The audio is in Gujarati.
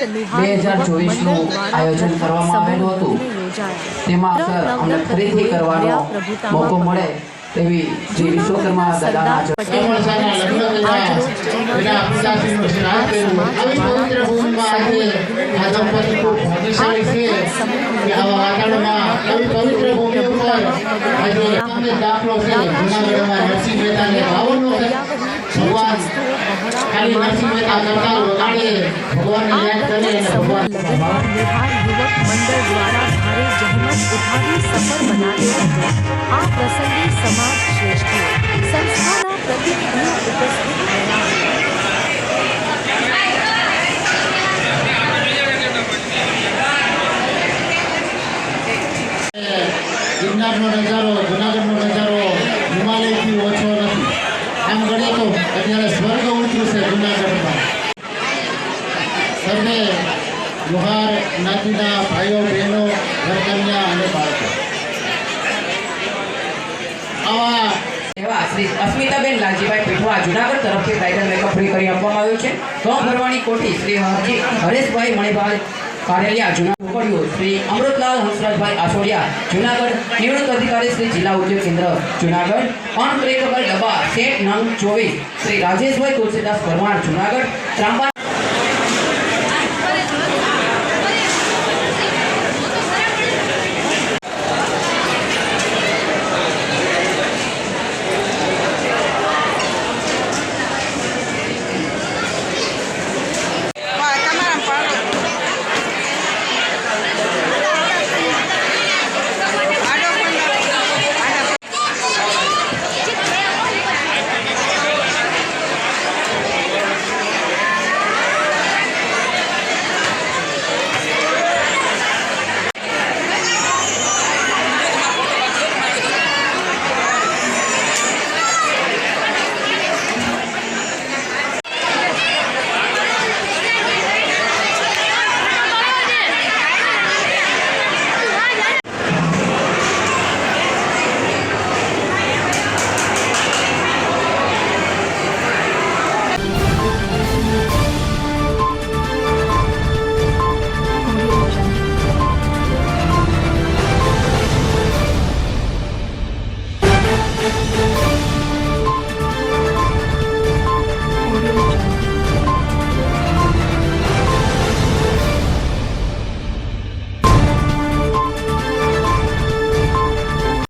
બે હજાર ચોવીસનું આયોજન કરવામાં આવેલું હતું. તેમાં સર અમને ફરીથી કરવાનો મોકો મળે તેવી જે વિશ્વકર્મા દાદાના આજે દાખલો છે. જૂનાગઢમાં નરસિંહ મહેતાને બાવનનો ભગવાન આ પ્રસંગે સમાજ શ્રેષ્ઠીઓ સંસ્થાના પ્રતિનિધિઓ ઉપસ્થિત રહ્યા ગિરનારનો નજારો સર્વે લુહાર જ્ઞાતિના ભાઈઓ, બહેનો, ઘરકન્યા અને બાળકો. આવા આસોડિયા જુનાગઢ નિવૃત્ત અધિકારી શ્રી જિલ્લા ઉદ્યોગ કેન્દ્ર જુનાગઢ. અનબ્રેકેબલ ડબ્બા સેટ નંગ ચોવીસ શ્રી રાજેશભાઈ તુલસીદાસ પરમાર જુનાગઢ. ત્રાંબા